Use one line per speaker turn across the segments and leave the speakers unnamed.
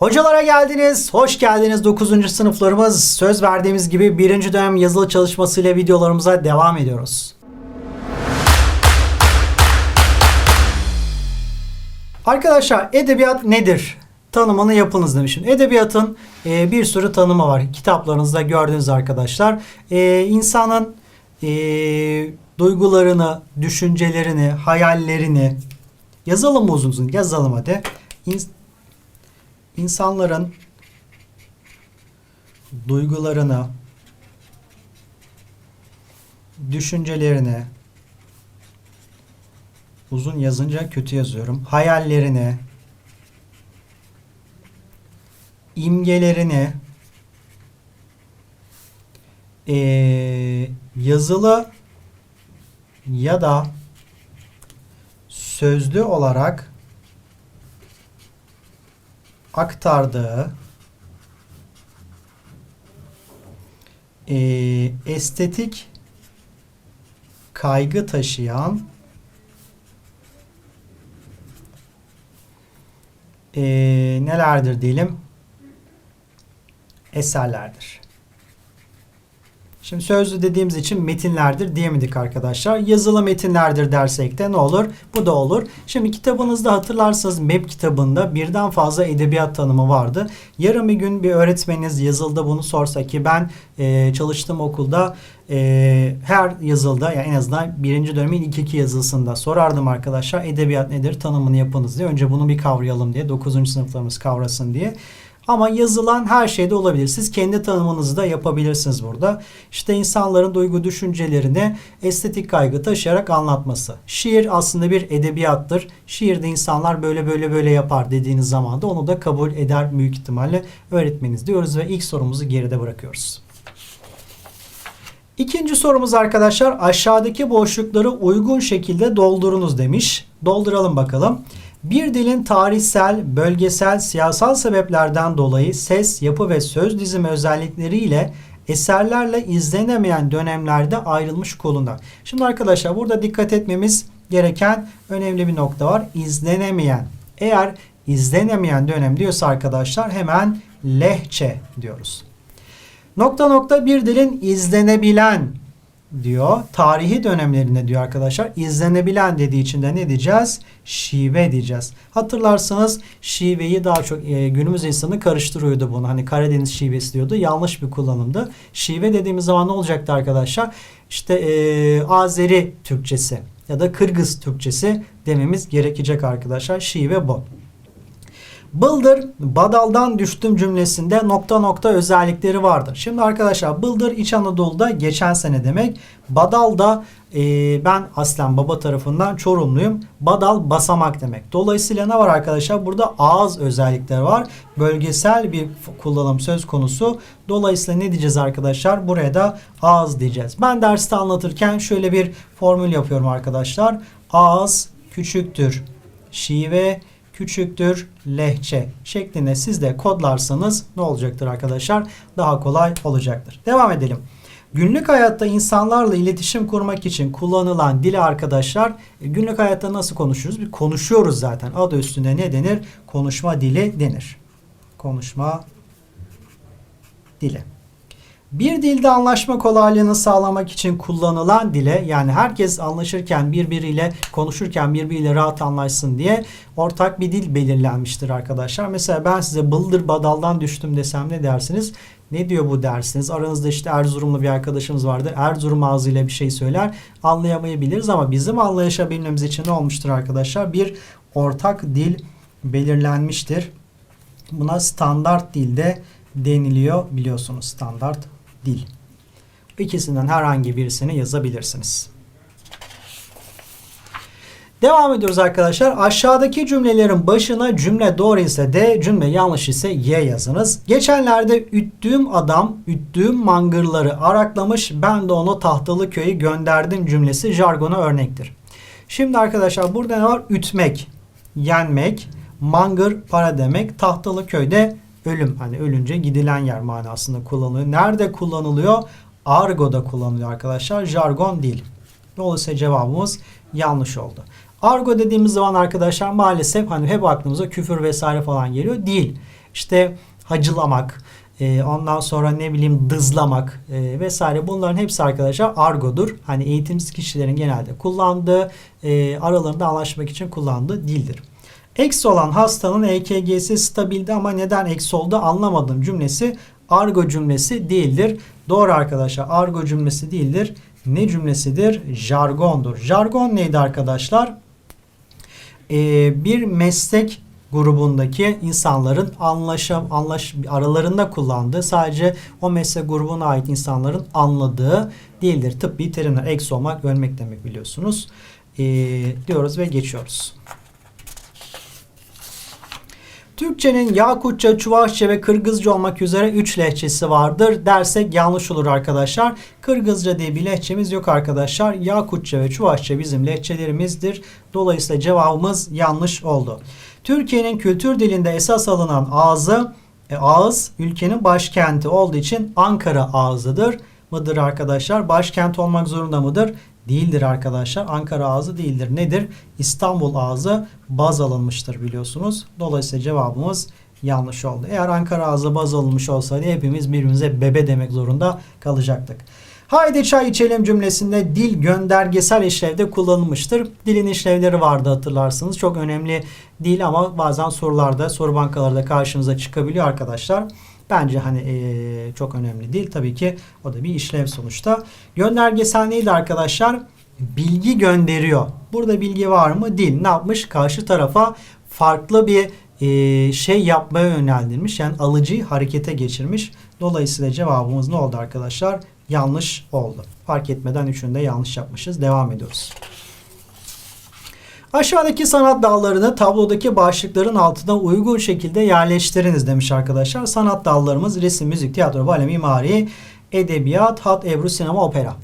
Hocalara geldiniz. Hoş geldiniz 9. sınıflarımız. Söz verdiğimiz gibi birinci dönem yazılı çalışmasıyla videolarımıza devam ediyoruz. Arkadaşlar edebiyat nedir? Tanımını yapınız demişim. Edebiyatın e, bir sürü tanımı var. Kitaplarınızda gördüğünüz arkadaşlar. E, insanın e, duygularını, düşüncelerini, hayallerini yazalım mı uzun uzun? Yazalım hadi. İns- insanların duygularını, düşüncelerini uzun yazınca kötü yazıyorum. Hayallerini, imgelerini eee, yazılı ya da sözlü olarak aktardığı eee, estetik kaygı taşıyan eee, nelerdir diyelim eserlerdir. Şimdi sözlü dediğimiz için metinlerdir diyemedik arkadaşlar. Yazılı metinlerdir dersek de ne olur? Bu da olur. Şimdi kitabınızda hatırlarsanız MEP kitabında birden fazla edebiyat tanımı vardı. Yarın bir gün bir öğretmeniniz yazılda bunu sorsa ki ben e, çalıştığım okulda e, her yazılda yani en azından birinci dönemin ilk iki yazısında sorardım arkadaşlar. Edebiyat nedir? Tanımını yapınız diye. Önce bunu bir kavrayalım diye. 9. sınıflarımız kavrasın diye. Ama yazılan her şeyde olabilir. Siz kendi tanımınızı da yapabilirsiniz burada. İşte insanların duygu düşüncelerini estetik kaygı taşıyarak anlatması. Şiir aslında bir edebiyattır. Şiirde insanlar böyle böyle böyle yapar dediğiniz zaman da onu da kabul eder büyük ihtimalle öğretmeniz diyoruz ve ilk sorumuzu geride bırakıyoruz. İkinci sorumuz arkadaşlar aşağıdaki boşlukları uygun şekilde doldurunuz demiş. Dolduralım bakalım. Bir dilin tarihsel, bölgesel, siyasal sebeplerden dolayı ses, yapı ve söz dizimi özellikleriyle eserlerle izlenemeyen dönemlerde ayrılmış koluna. Şimdi arkadaşlar burada dikkat etmemiz gereken önemli bir nokta var. İzlenemeyen. Eğer izlenemeyen dönem diyorsa arkadaşlar hemen lehçe diyoruz. Nokta nokta bir dilin izlenebilen diyor. Tarihi dönemlerinde diyor arkadaşlar. izlenebilen dediği için de ne diyeceğiz? Şive diyeceğiz. Hatırlarsanız şiveyi daha çok e, günümüz insanı karıştırıyordu bunu. Hani Karadeniz şivesi diyordu. Yanlış bir kullanımdı. Şive dediğimiz zaman ne olacaktı arkadaşlar? İşte e, Azeri Türkçesi ya da Kırgız Türkçesi dememiz gerekecek arkadaşlar. Şive bu. Bıldır badaldan düştüm cümlesinde nokta nokta özellikleri vardır. Şimdi arkadaşlar bıldır İç Anadolu'da geçen sene demek. Badal da e, ben aslen baba tarafından Çorumluyum. Badal basamak demek. Dolayısıyla ne var arkadaşlar? Burada ağız özellikleri var. Bölgesel bir kullanım söz konusu. Dolayısıyla ne diyeceğiz arkadaşlar? Buraya da ağız diyeceğiz. Ben derste anlatırken şöyle bir formül yapıyorum arkadaşlar. Ağız küçüktür. Şive küçüktür lehçe şeklinde siz de kodlarsanız ne olacaktır arkadaşlar? Daha kolay olacaktır. Devam edelim. Günlük hayatta insanlarla iletişim kurmak için kullanılan dili arkadaşlar e, günlük hayatta nasıl konuşuyoruz? Bir konuşuyoruz zaten. Adı üstünde ne denir? Konuşma dili denir. Konuşma dili. Bir dilde anlaşma kolaylığını sağlamak için kullanılan dile yani herkes anlaşırken birbiriyle konuşurken birbiriyle rahat anlaşsın diye ortak bir dil belirlenmiştir arkadaşlar. Mesela ben size bıldır badaldan düştüm desem ne dersiniz? Ne diyor bu dersiniz? Aranızda işte Erzurumlu bir arkadaşımız vardı. Erzurum ağzıyla bir şey söyler. Anlayamayabiliriz ama bizim anlaşabilmemiz için ne olmuştur arkadaşlar? Bir ortak dil belirlenmiştir. Buna standart dilde deniliyor biliyorsunuz standart dil. İkisinden herhangi birisini yazabilirsiniz. Devam ediyoruz arkadaşlar. Aşağıdaki cümlelerin başına cümle doğru ise D, cümle yanlış ise Y yazınız. Geçenlerde üttüğüm adam üttüğüm mangırları araklamış ben de onu tahtalı köyü gönderdim cümlesi jargona örnektir. Şimdi arkadaşlar burada ne var? Ütmek, yenmek, mangır para demek, tahtalı köyde ölüm. Hani ölünce gidilen yer manasında kullanılıyor. Nerede kullanılıyor? Argo'da kullanılıyor arkadaşlar. Jargon değil. Dolayısıyla cevabımız yanlış oldu. Argo dediğimiz zaman arkadaşlar maalesef hani hep aklımıza küfür vesaire falan geliyor. Değil. işte hacılamak, e, ondan sonra ne bileyim dızlamak e, vesaire bunların hepsi arkadaşlar argodur. Hani eğitimsiz kişilerin genelde kullandığı, e, aralarında anlaşmak için kullandığı dildir. Eksi olan hastanın EKG'si stabildi ama neden eksi oldu anlamadım cümlesi argo cümlesi değildir. Doğru arkadaşlar argo cümlesi değildir. Ne cümlesidir? Jargondur. Jargon neydi arkadaşlar? Ee, bir meslek grubundaki insanların anlaşam anlaş aralarında kullandığı sadece o meslek grubuna ait insanların anladığı değildir. Tıbbi terimler eksi olmak ölmek demek biliyorsunuz. Ee, diyoruz ve geçiyoruz. Türkçenin Yakutça, Çuvaşça ve Kırgızca olmak üzere 3 lehçesi vardır dersek yanlış olur arkadaşlar. Kırgızca diye bir lehçemiz yok arkadaşlar. Yakutça ve Çuvaşça bizim lehçelerimizdir. Dolayısıyla cevabımız yanlış oldu. Türkiye'nin kültür dilinde esas alınan ağzı, e, ağız ülkenin başkenti olduğu için Ankara ağzıdır mıdır arkadaşlar? Başkent olmak zorunda mıdır? Değildir arkadaşlar. Ankara ağzı değildir. Nedir? İstanbul ağzı baz alınmıştır biliyorsunuz. Dolayısıyla cevabımız yanlış oldu. Eğer Ankara ağzı baz alınmış olsaydı hepimiz birbirimize bebe demek zorunda kalacaktık. Haydi çay içelim cümlesinde dil göndergesel işlevde kullanılmıştır. Dilin işlevleri vardı hatırlarsınız. Çok önemli değil ama bazen sorularda, soru bankalarda karşınıza çıkabiliyor arkadaşlar. Bence hani e, çok önemli değil. Tabii ki o da bir işlev sonuçta. Göndergesel neydi arkadaşlar? Bilgi gönderiyor. Burada bilgi var mı? Değil. Ne yapmış? Karşı tarafa farklı bir e, şey yapmaya yöneldirmiş. Yani alıcıyı harekete geçirmiş. Dolayısıyla cevabımız ne oldu arkadaşlar? Yanlış oldu. Fark etmeden üçünü de yanlış yapmışız. Devam ediyoruz. Aşağıdaki sanat dallarını tablodaki başlıkların altına uygun şekilde yerleştiriniz demiş arkadaşlar. Sanat dallarımız resim, müzik, tiyatro, bale, mimari, edebiyat, hat, ebru, sinema, opera.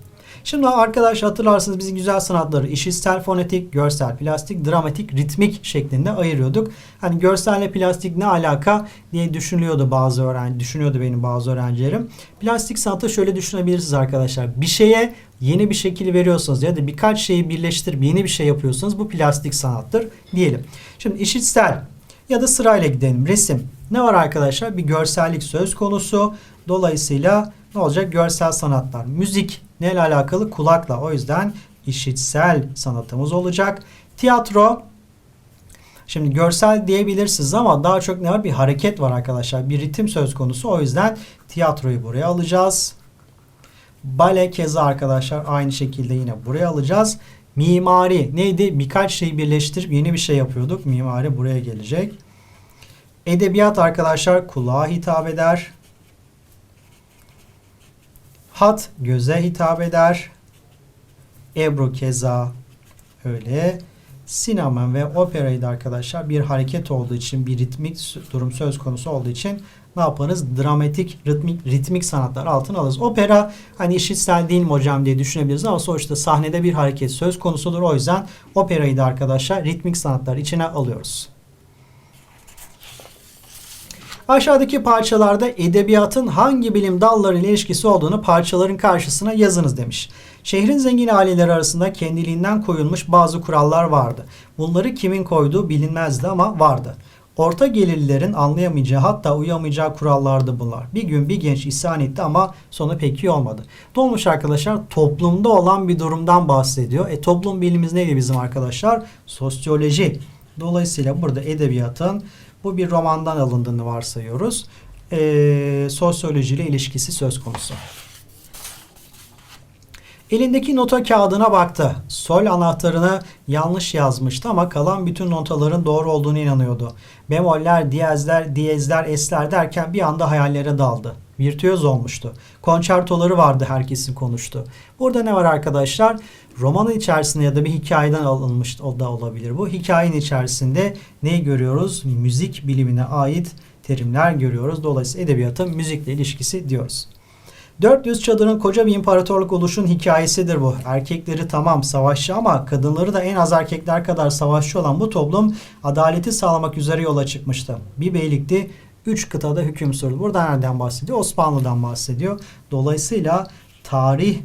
Şimdi arkadaşlar hatırlarsınız biz güzel sanatları işitsel, fonetik, görsel, plastik, dramatik, ritmik şeklinde ayırıyorduk. Hani görselle plastik ne alaka diye düşünüyordu bazı öğrenci, düşünüyordu benim bazı öğrencilerim. Plastik sanatı şöyle düşünebilirsiniz arkadaşlar. Bir şeye yeni bir şekil veriyorsunuz ya da birkaç şeyi birleştirip yeni bir şey yapıyorsunuz. Bu plastik sanattır diyelim. Şimdi işitsel ya da sırayla gidelim. Resim. Ne var arkadaşlar? Bir görsellik söz konusu. Dolayısıyla ne olacak? Görsel sanatlar. Müzik neyle alakalı? Kulakla. O yüzden işitsel sanatımız olacak. Tiyatro Şimdi görsel diyebilirsiniz ama daha çok ne var? Bir hareket var arkadaşlar. Bir ritim söz konusu. O yüzden tiyatroyu buraya alacağız. Bale keza arkadaşlar aynı şekilde yine buraya alacağız. Mimari neydi? Birkaç şeyi birleştirip yeni bir şey yapıyorduk. Mimari buraya gelecek. Edebiyat arkadaşlar kulağa hitap eder. Hat göze hitap eder. Ebru keza öyle. Sinema ve operayı da arkadaşlar bir hareket olduğu için bir ritmik durum söz konusu olduğu için ne yaparız? Dramatik, ritmik, ritmik sanatlar altına alırız. Opera hani işitsel değil mi hocam diye düşünebiliriz ama sonuçta sahnede bir hareket söz konusudur. O yüzden operayı da arkadaşlar ritmik sanatlar içine alıyoruz. Aşağıdaki parçalarda edebiyatın hangi bilim dalları ile ilişkisi olduğunu parçaların karşısına yazınız demiş. Şehrin zengin aileleri arasında kendiliğinden koyulmuş bazı kurallar vardı. Bunları kimin koyduğu bilinmezdi ama vardı. Orta gelirlilerin anlayamayacağı hatta uyamayacağı kurallardı bunlar. Bir gün bir genç isyan etti ama sonu pek iyi olmadı. Dolmuş arkadaşlar toplumda olan bir durumdan bahsediyor. E toplum bilimiz neydi bizim arkadaşlar? Sosyoloji. Dolayısıyla burada edebiyatın bu bir romandan alındığını varsayıyoruz. E, sosyolojiyle ilişkisi söz konusu. Elindeki nota kağıdına baktı. Sol anahtarını yanlış yazmıştı ama kalan bütün notaların doğru olduğunu inanıyordu. Bemoller, diyezler, diyezler, esler derken bir anda hayallere daldı. Virtüöz olmuştu. Konçertoları vardı herkesin konuştu. Burada ne var arkadaşlar? Romanın içerisinde ya da bir hikayeden alınmış da olabilir bu. Hikayenin içerisinde neyi görüyoruz? Müzik bilimine ait terimler görüyoruz. Dolayısıyla edebiyatın müzikle ilişkisi diyoruz. 400 çadırın koca bir imparatorluk oluşun hikayesidir bu. Erkekleri tamam savaşçı ama kadınları da en az erkekler kadar savaşçı olan bu toplum adaleti sağlamak üzere yola çıkmıştı. Bir beylikti 3 kıtada hüküm sürdü. Burada nereden bahsediyor? Osmanlı'dan bahsediyor. Dolayısıyla tarih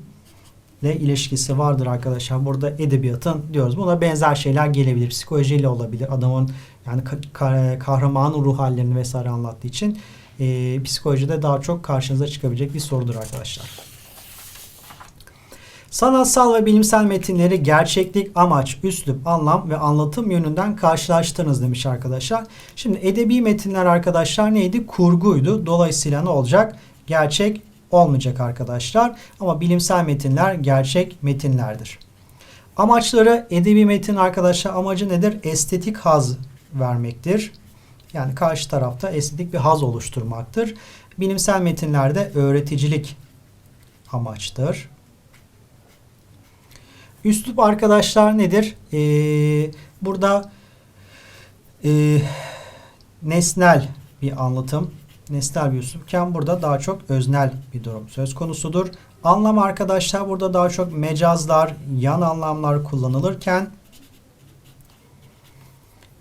ile ilişkisi vardır arkadaşlar. Burada edebiyatın diyoruz. Buna benzer şeyler gelebilir. Psikolojiyle olabilir. Adamın Yani ka- ka- kahramanın ruh hallerini vesaire anlattığı için e, psikolojide daha çok karşınıza çıkabilecek bir sorudur arkadaşlar. Sanatsal ve bilimsel metinleri gerçeklik, amaç, üslup, anlam ve anlatım yönünden karşılaştırınız demiş arkadaşlar. Şimdi edebi metinler arkadaşlar neydi? Kurguydu. Dolayısıyla ne olacak? Gerçek olmayacak arkadaşlar. Ama bilimsel metinler gerçek metinlerdir. Amaçları edebi metin arkadaşlar amacı nedir? Estetik haz vermektir. Yani karşı tarafta estetik bir haz oluşturmaktır. Bilimsel metinlerde öğreticilik amaçtır. Üslup arkadaşlar nedir? Ee, burada e, nesnel bir anlatım, nesnel bir üslupken burada daha çok öznel bir durum söz konusudur. Anlam arkadaşlar burada daha çok mecazlar, yan anlamlar kullanılırken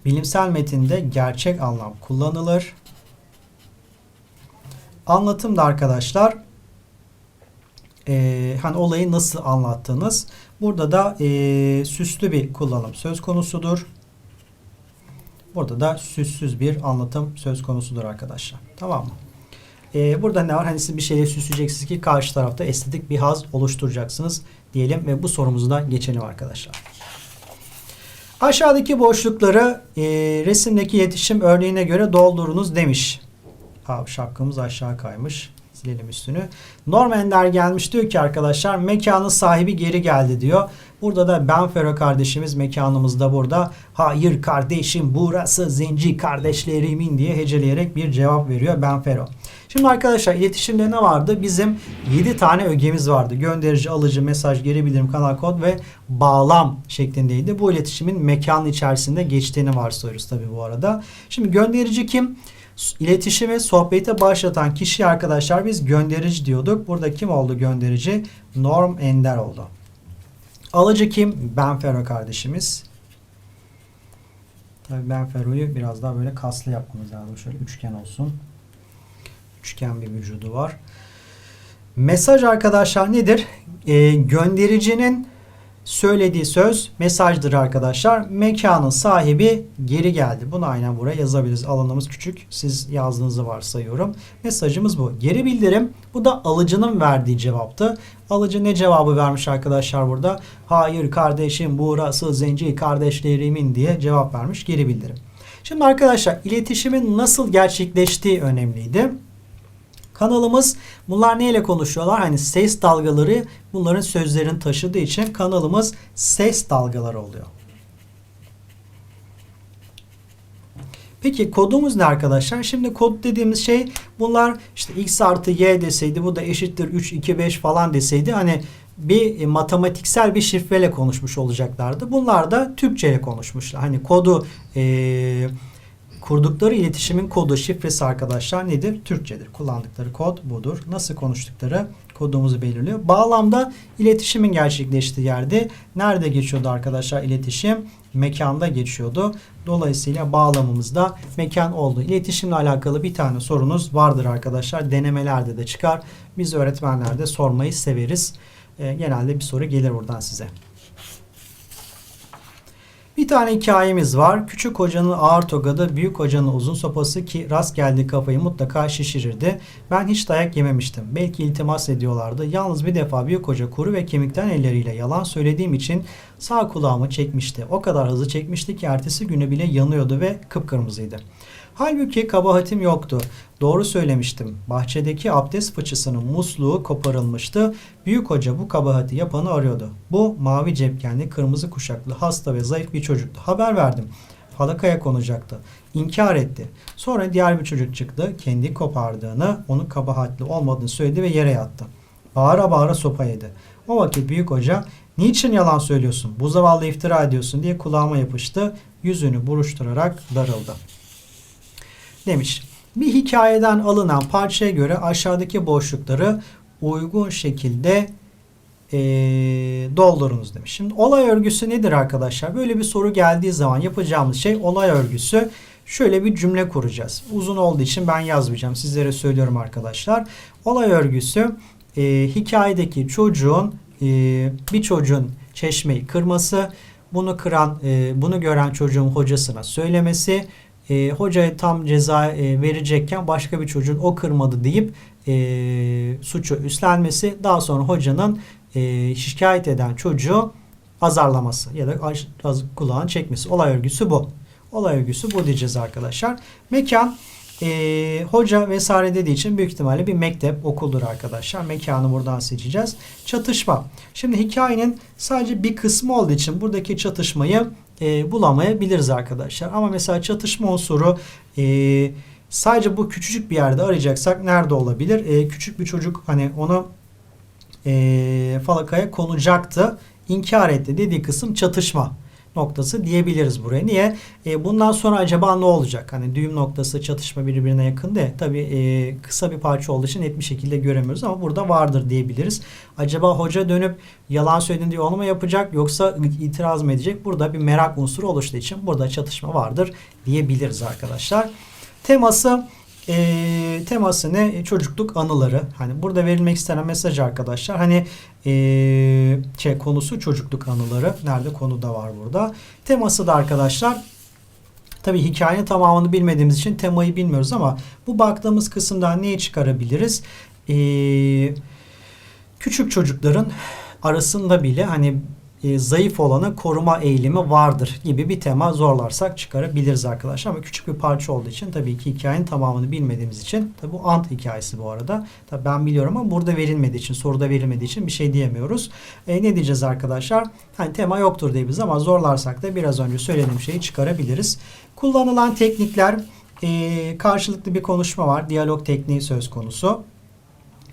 bilimsel metinde gerçek anlam kullanılır. Anlatımda arkadaşlar e, hani olayı nasıl anlattığınız burada da e, süslü bir kullanım söz konusudur. Burada da süssüz bir anlatım söz konusudur arkadaşlar. Tamam mı? E, burada ne var? Hani siz bir şeyle süsleyeceksiniz ki karşı tarafta estetik bir haz oluşturacaksınız diyelim ve bu sorumuzu da geçelim arkadaşlar. Aşağıdaki boşlukları e, resimdeki iletişim örneğine göre doldurunuz demiş. Abi şapkamız aşağı kaymış. Silelim üstünü. Norm Ender gelmiş diyor ki arkadaşlar mekanın sahibi geri geldi diyor. Burada da Benfero kardeşimiz mekanımızda burada. Hayır kardeşim burası zenci kardeşlerimin diye heceleyerek bir cevap veriyor Benfero. Şimdi arkadaşlar iletişimde ne vardı? Bizim 7 tane ögemiz vardı. Gönderici, alıcı, mesaj, geri bildirim, kanal kod ve bağlam şeklindeydi. Bu iletişimin mekan içerisinde geçtiğini varsayıyoruz tabi bu arada. Şimdi gönderici kim? İletişimi sohbete başlatan kişi arkadaşlar biz gönderici diyorduk. Burada kim oldu gönderici? Norm Ender oldu. Alıcı kim? Benfero kardeşimiz. Tabii Benfero'yu biraz daha böyle kaslı yapmamız lazım. Şöyle üçgen olsun. Üçgen bir vücudu var. Mesaj arkadaşlar nedir? Ee, göndericinin söylediği söz mesajdır arkadaşlar. Mekanın sahibi geri geldi. Bunu aynen buraya yazabiliriz. Alanımız küçük. Siz yazdığınızı varsayıyorum. Mesajımız bu. Geri bildirim. Bu da alıcının verdiği cevaptı. Alıcı ne cevabı vermiş arkadaşlar burada? Hayır kardeşim burası zenci kardeşlerimin diye cevap vermiş. Geri bildirim. Şimdi arkadaşlar iletişimin nasıl gerçekleştiği önemliydi. Kanalımız bunlar neyle konuşuyorlar? Hani ses dalgaları bunların sözlerin taşıdığı için kanalımız ses dalgaları oluyor. Peki kodumuz ne arkadaşlar? Şimdi kod dediğimiz şey bunlar işte x artı y deseydi bu da eşittir 3, 2, 5 falan deseydi hani bir matematiksel bir şifreyle konuşmuş olacaklardı. Bunlar da Türkçe ile konuşmuşlar. Hani kodu eee Kurdukları iletişimin kodu, şifresi arkadaşlar nedir? Türkçedir. Kullandıkları kod budur. Nasıl konuştukları kodumuzu belirliyor. Bağlamda iletişimin gerçekleştiği yerde nerede geçiyordu arkadaşlar iletişim? Mekanda geçiyordu. Dolayısıyla bağlamımızda mekan oldu. İletişimle alakalı bir tane sorunuz vardır arkadaşlar. Denemelerde de çıkar. Biz öğretmenlerde sormayı severiz. E, genelde bir soru gelir buradan size. Bir tane hikayemiz var. Küçük hocanın ağır tokadı, büyük hocanın uzun sopası ki rast geldiği kafayı mutlaka şişirirdi. Ben hiç dayak yememiştim. Belki iltimas ediyorlardı. Yalnız bir defa büyük hoca kuru ve kemikten elleriyle yalan söylediğim için sağ kulağımı çekmişti. O kadar hızlı çekmişti ki ertesi günü bile yanıyordu ve kıpkırmızıydı. Halbuki kabahatim yoktu. Doğru söylemiştim. Bahçedeki abdest fıçısının musluğu koparılmıştı. Büyük hoca bu kabahati yapanı arıyordu. Bu mavi cepkenli, kırmızı kuşaklı, hasta ve zayıf bir çocuktu. Haber verdim. Falakaya konacaktı. İnkar etti. Sonra diğer bir çocuk çıktı. Kendi kopardığını, onun kabahatli olmadığını söyledi ve yere yattı. Bağıra bağıra sopa yedi. O vakit büyük hoca niçin yalan söylüyorsun? Bu zavallı iftira ediyorsun diye kulağıma yapıştı. Yüzünü buruşturarak darıldı demiş. Bir hikayeden alınan parçaya göre aşağıdaki boşlukları uygun şekilde e, doldurunuz demiş. Şimdi olay örgüsü nedir arkadaşlar? Böyle bir soru geldiği zaman yapacağımız şey olay örgüsü. Şöyle bir cümle kuracağız. Uzun olduğu için ben yazmayacağım. Sizlere söylüyorum arkadaşlar. Olay örgüsü e, hikayedeki çocuğun e, bir çocuğun çeşmeyi kırması, bunu kıran, e, bunu gören çocuğun hocasına söylemesi, e, hocaya tam ceza e, verecekken başka bir çocuğun o kırmadı deyip e, suçu üstlenmesi, daha sonra hocanın e, şikayet eden çocuğu azarlaması ya da az, az kulağını çekmesi. Olay örgüsü bu. Olay örgüsü bu diyeceğiz arkadaşlar. Mekan e, hoca vesaire dediği için büyük ihtimalle bir mektep, okuldur arkadaşlar. Mekanı buradan seçeceğiz. Çatışma. Şimdi hikayenin sadece bir kısmı olduğu için buradaki çatışmayı e, bulamayabiliriz arkadaşlar. Ama mesela çatışma unsuru e, sadece bu küçücük bir yerde arayacaksak nerede olabilir? E, küçük bir çocuk hani onu e, falakaya konacaktı. İnkar etti dediği kısım çatışma noktası diyebiliriz buraya. Niye? E, bundan sonra acaba ne olacak? Hani düğüm noktası çatışma birbirine yakın de tabii e, kısa bir parça olduğu için net bir şekilde göremiyoruz ama burada vardır diyebiliriz. Acaba hoca dönüp yalan söyledin diye onu mu yapacak yoksa itiraz mı edecek? Burada bir merak unsuru oluştuğu için burada çatışma vardır diyebiliriz arkadaşlar. Teması e, teması ne? Çocukluk anıları. Hani burada verilmek istenen mesaj arkadaşlar. Hani e, şey konusu çocukluk anıları. Nerede konu da var burada. Teması da arkadaşlar Tabii hikayenin tamamını bilmediğimiz için temayı bilmiyoruz ama bu baktığımız kısımdan neyi çıkarabiliriz? Ee, küçük çocukların arasında bile hani e, zayıf olanı koruma eğilimi vardır gibi bir tema zorlarsak çıkarabiliriz arkadaşlar. Ama küçük bir parça olduğu için tabii ki hikayenin tamamını bilmediğimiz için tabii bu ant hikayesi bu arada. Tabii ben biliyorum ama burada verilmediği için soruda verilmediği için bir şey diyemiyoruz. E, ne diyeceğiz arkadaşlar? Hani tema yoktur diyebiliriz ama zorlarsak da biraz önce söylediğim şeyi çıkarabiliriz. Kullanılan teknikler e, karşılıklı bir konuşma var. Diyalog tekniği söz konusu.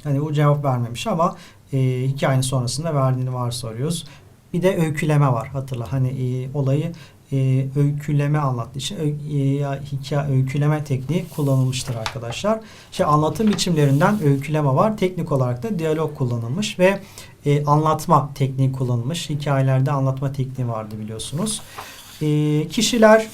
Hani bu cevap vermemiş ama e, hikayenin sonrasında verdiğini varsayıyoruz. Bir de öyküleme var hatırla. Hani e, olayı e, öyküleme anlattığı için ö, e, hikaye öyküleme tekniği kullanılmıştır arkadaşlar. Şey anlatım biçimlerinden öyküleme var. Teknik olarak da diyalog kullanılmış ve e, anlatma tekniği kullanılmış. Hikayelerde anlatma tekniği vardı biliyorsunuz. E, kişiler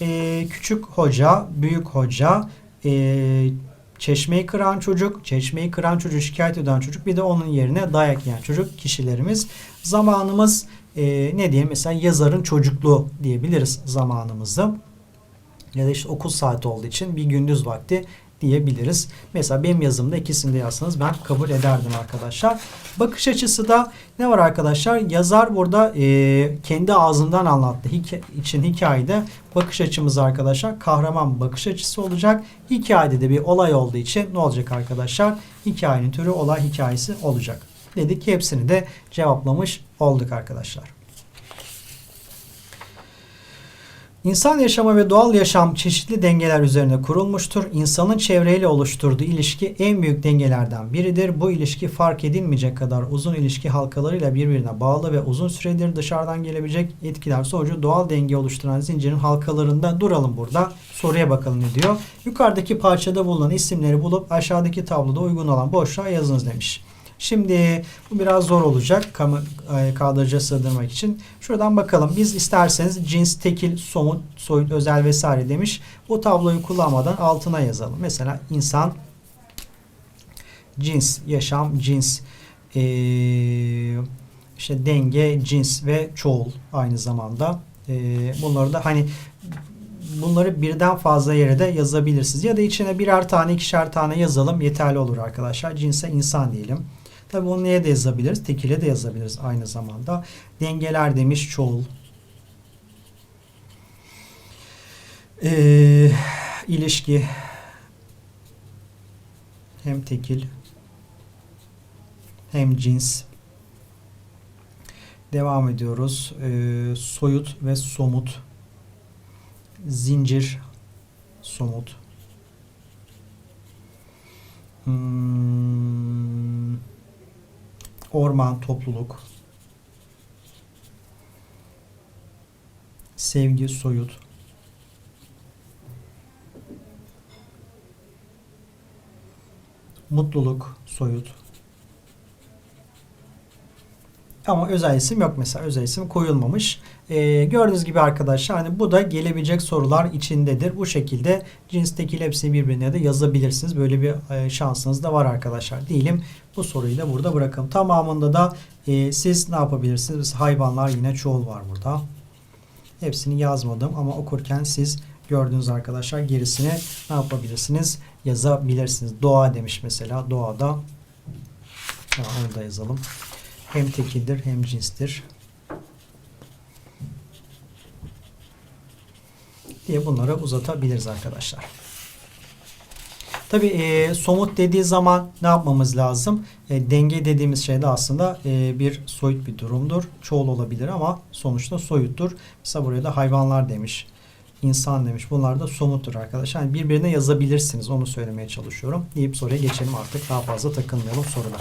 e, küçük hoca, büyük hoca, e, çeşmeyi kıran çocuk, çeşmeyi kıran çocuğu şikayet eden çocuk, bir de onun yerine dayak yiyen çocuk kişilerimiz. Zamanımız e, ne diyeyim mesela yazarın çocukluğu diyebiliriz zamanımızı. Ya da işte okul saati olduğu için bir gündüz vakti diyebiliriz. Mesela benim yazımda ikisini de yazsanız ben kabul ederdim arkadaşlar. Bakış açısı da ne var arkadaşlar? Yazar burada e, kendi ağzından anlattı Hika için hikayede bakış açımız arkadaşlar kahraman bakış açısı olacak. Hikayede de bir olay olduğu için ne olacak arkadaşlar? Hikayenin türü olay hikayesi olacak. Dedik hepsini de cevaplamış olduk arkadaşlar. İnsan yaşamı ve doğal yaşam çeşitli dengeler üzerine kurulmuştur. İnsanın çevreyle oluşturduğu ilişki en büyük dengelerden biridir. Bu ilişki fark edilmeyecek kadar uzun ilişki halkalarıyla birbirine bağlı ve uzun süredir dışarıdan gelebilecek etkiler sonucu doğal denge oluşturan zincirin halkalarında duralım burada. Soruya bakalım ne diyor. Yukarıdaki parçada bulunan isimleri bulup aşağıdaki tabloda uygun olan boşluğa yazınız demiş. Şimdi bu biraz zor olacak e, kadraja sığdırmak için. Şuradan bakalım. Biz isterseniz cins, tekil, somut, soyut, özel vesaire demiş. Bu tabloyu kullanmadan altına yazalım. Mesela insan, cins, yaşam, cins, ee, işte denge, cins ve çoğul aynı zamanda. Ee, bunları da hani bunları birden fazla yere de yazabilirsiniz. Ya da içine birer tane ikişer tane yazalım yeterli olur arkadaşlar. Cinse insan diyelim. Tabi onu neye de yazabiliriz? Tekile de yazabiliriz aynı zamanda. Dengeler demiş çoğul. Ee, ilişki hem tekil hem cins. Devam ediyoruz. Ee, soyut ve somut. Zincir somut. Hmm, orman, topluluk, sevgi, soyut, mutluluk, soyut. Ama özel isim yok mesela. Özel isim koyulmamış. Ee, gördüğünüz gibi arkadaşlar hani bu da gelebilecek sorular içindedir. Bu şekilde cinstekil hepsini birbirine de yazabilirsiniz. Böyle bir e, şansınız da var arkadaşlar. Diyelim bu soruyu da burada bırakalım. Tamamında da e, siz ne yapabilirsiniz? Hayvanlar yine çoğul var burada. Hepsini yazmadım ama okurken siz gördüğünüz arkadaşlar gerisini ne yapabilirsiniz? Yazabilirsiniz. Doğa demiş mesela. Doğada ha, onu da yazalım. Hem tekildir hem cinstir. diye bunları uzatabiliriz arkadaşlar. Tabii e, somut dediği zaman ne yapmamız lazım? E, denge dediğimiz şey de aslında e, bir soyut bir durumdur. Çoğul olabilir ama sonuçta soyuttur. Mesela buraya da hayvanlar demiş. insan demiş. Bunlar da somuttur arkadaşlar. Yani birbirine yazabilirsiniz. Onu söylemeye çalışıyorum. Deyip soruya geçelim artık. Daha fazla takılmayalım soruda.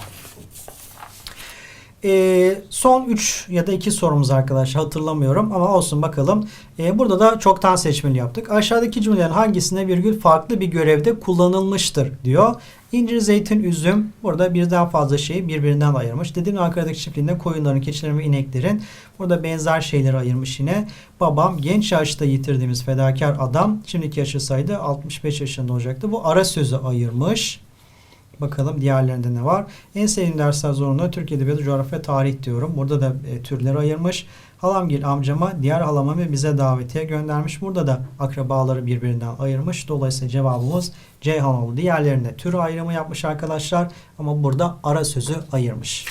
E, son 3 ya da 2 sorumuz arkadaşlar hatırlamıyorum ama olsun bakalım. E, burada da çoktan seçmeli yaptık. Aşağıdaki cümlelerin hangisinde virgül farklı bir görevde kullanılmıştır diyor. İncir, zeytin, üzüm burada birden fazla şeyi birbirinden ayırmış. Dediğim Ankara'daki çiftliğinde koyunların, keçilerin ve ineklerin burada benzer şeyleri ayırmış yine. Babam genç yaşta yitirdiğimiz fedakar adam şimdiki yaşasaydı 65 yaşında olacaktı. Bu ara sözü ayırmış. Bakalım diğerlerinde ne var? En sevdiğim dersler zorunda Türk Edebiyatı, Coğrafya, Tarih diyorum. Burada da e, türleri ayırmış. Halamgil amcama, diğer halama ve bize davetiye göndermiş. Burada da akrabaları birbirinden ayırmış. Dolayısıyla cevabımız Ceyhan oldu. Diğerlerinde tür ayrımı yapmış arkadaşlar. Ama burada ara sözü ayırmış.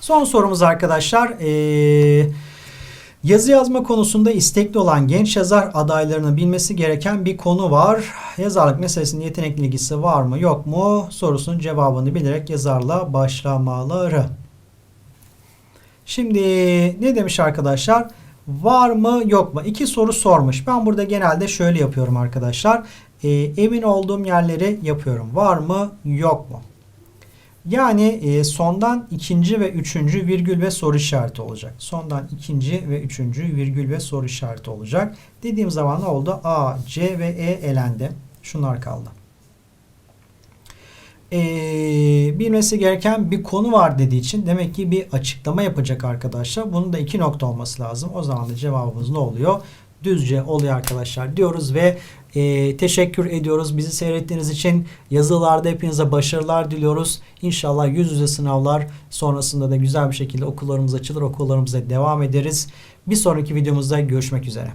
Son sorumuz arkadaşlar. Eee... Yazı yazma konusunda istekli olan genç yazar adaylarının bilmesi gereken bir konu var. Yazarlık meselesinin yetenekli ilgisi var mı yok mu sorusunun cevabını bilerek yazarla başlamaları. Şimdi ne demiş arkadaşlar? Var mı yok mu? İki soru sormuş. Ben burada genelde şöyle yapıyorum arkadaşlar. E, emin olduğum yerleri yapıyorum. Var mı yok mu? Yani e, sondan ikinci ve üçüncü virgül ve soru işareti olacak. Sondan ikinci ve üçüncü virgül ve soru işareti olacak. Dediğim zaman ne oldu? A, C ve E elendi. Şunlar kaldı. E, bilmesi gereken bir konu var dediği için demek ki bir açıklama yapacak arkadaşlar. Bunun da iki nokta olması lazım. O zaman da cevabımız ne oluyor? Düzce oluyor arkadaşlar diyoruz ve e, teşekkür ediyoruz bizi seyrettiğiniz için. Yazılarda hepinize başarılar diliyoruz. İnşallah yüz yüze sınavlar sonrasında da güzel bir şekilde okullarımız açılır. Okullarımıza devam ederiz. Bir sonraki videomuzda görüşmek üzere.